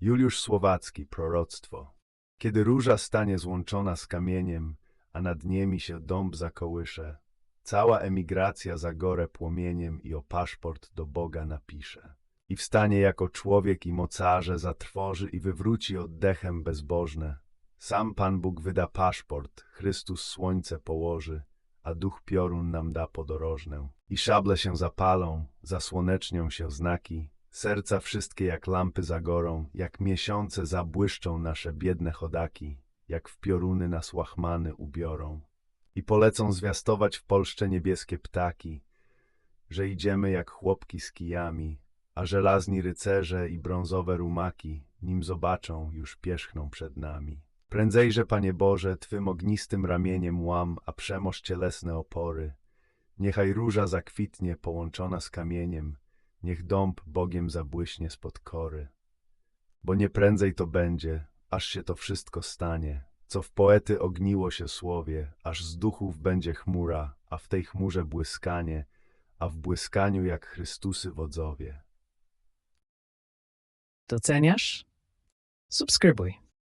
Juliusz Słowacki, proroctwo. Kiedy róża stanie złączona z kamieniem, a nad niemi się dąb zakołysze, cała emigracja zagorę płomieniem i o paszport do Boga napisze. I wstanie jako człowiek i mocarze zatrwoży i wywróci oddechem bezbożne. Sam Pan Bóg wyda paszport, Chrystus słońce położy, a duch piorun nam da podorożnę. I szable się zapalą, zasłonecznią się znaki, serca wszystkie jak lampy zagorą, jak miesiące zabłyszczą nasze biedne chodaki, jak w pioruny nas łachmany ubiorą. I polecą zwiastować w Polsce niebieskie ptaki, że idziemy jak chłopki z kijami, a żelazni rycerze i brązowe rumaki, nim zobaczą, już pierzchną przed nami. Prędzejże, Panie Boże, Twym ognistym ramieniem łam, a przemoż cielesne opory. Niechaj róża zakwitnie połączona z kamieniem, niech dąb Bogiem zabłyśnie spod kory. Bo nie prędzej to będzie, aż się to wszystko stanie, co w poety ogniło się słowie, aż z duchów będzie chmura, a w tej chmurze błyskanie, a w błyskaniu jak Chrystusy wodzowie. Doceniasz? Subskrybuj.